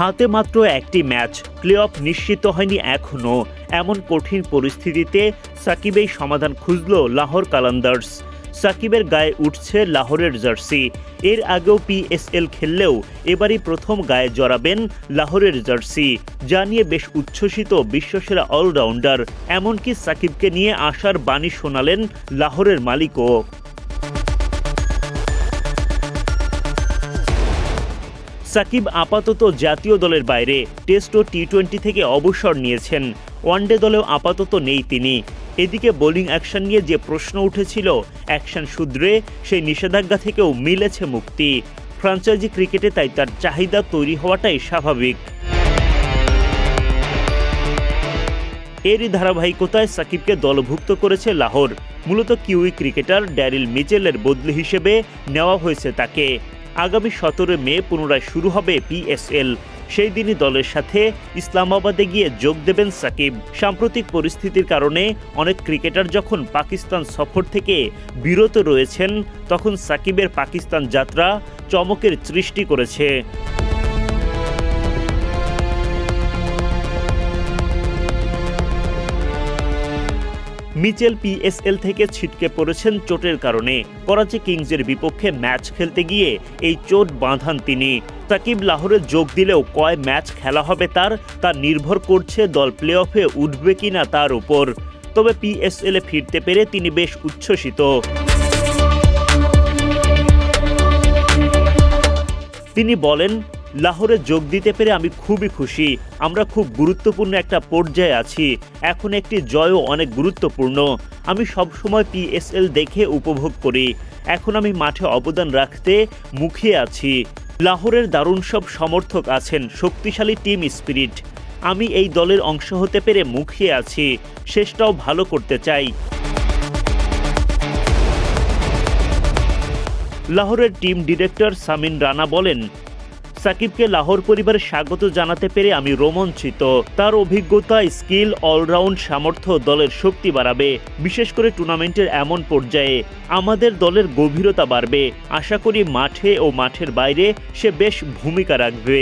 হাতে মাত্র একটি ম্যাচ প্লে অফ নিশ্চিত হয়নি এখনও। এমন কঠিন পরিস্থিতিতে সাকিবেই সমাধান খুঁজল লাহোর কালান্দার্স। সাকিবের গায়ে উঠছে লাহোরের জার্সি। এর আগেও পিএসএল খেললেও এবারই প্রথম গায়ে জড়াবেন লাহোরের জার্সি, যা নিয়ে বেশ উচ্ছ্বসিত বিশ্বসেরা অলরাউন্ডার। এমনকি সাকিবকে নিয়ে আসার বাণী শোনালেন লাহোরের মালিকও। সাকিব আপাতত জাতীয় দলের বাইরে টেস্ট ও টি টোয়েন্টি থেকে অবসর নিয়েছেন। ওয়ানডে দলেও আপাতত নেই তিনি। এদিকে বোলিং অ্যাকশন নিয়ে যে প্রশ্ন উঠেছিল, অ্যাকশন শুধরে সেই নিষেধাজ্ঞা থেকেও মিলেছে মুক্তি। ফ্রাঞ্চাইজি ক্রিকেটে তাই তার চাহিদা তৈরি হওয়াটাই স্বাভাবিক। এরই ধারাবাহিকতায় সাকিবকে দলভুক্ত করেছে লাহোর। মূলত কিউই ক্রিকেটার ড্যারিল মিচেলের বদলি হিসেবে নেওয়া হয়েছে তাকে। আগামী সতেরো মে পুনরায় শুরু হবে পিএসএল সেই দিনই দলের সাথে ইসলামাবাদে গিয়ে যোগ দেবেন সাকিব। সাম্প্রতিক পরিস্থিতির কারণে অনেক ক্রিকেটার যখন পাকিস্তান সফর থেকে বিরত রয়েছেন, তখন সাকিবের পাকিস্তান যাত্রা চমকের সৃষ্টি করেছে। মিচেল পিএসএল থেকে ছিটকে পড়েছেন চোটের কারণে। করাচি কিংসের বিপক্ষে ম্যাচ খেলতে গিয়ে এই চোট বাঁধান তিনি। সাকিব লাহোরে যোগ দিলেও কয় ম্যাচ খেলা হবে তার, তা নির্ভর করছে দল প্লে অফে উঠবে কিনা তার উপর। তবে পিএসএল ফিরতে পেরে তিনি বেশ উচ্ছ্বসিত। তিনি বলেন লাহোরে যোগ দিতে পেরে আমি খুবই খুশি। আমরা খুব গুরুত্বপূর্ণ একটা পর্যায়ে আছি। এখন একটি জয়ও অনেক গুরুত্বপূর্ণ। আমি সবসময় পিএসএল দেখে উপভোগ করি। এখন আমি মাঠে অবদান রাখতে মুখিয়ে আছি। লাহোরের দারুণ সব সমর্থক আছেন শক্তিশালী টিম স্পিরিট আমি এই দলের অংশ হতে পেরে মুখিয়ে আছি। শেষটাও ভালো করতে চাই। লাহোরের টিম ডিরেক্টর সামিন রানা বলেন সাকিবকে লাহোর পরিবারে স্বাগত জানাতে পেরে আমি রোমাঞ্চিত। তার অভিজ্ঞতা, স্কিল, অলরাউন্ড সামর্থ্য দলের শক্তি বাড়াবে। বিশেষ করে টুর্নামেন্টের এমন পর্যায়ে আমাদের দলের গভীরতা বাড়বে। আশা করি মাঠে ও মাঠের বাইরে সে বেশ ভূমিকা রাখবে।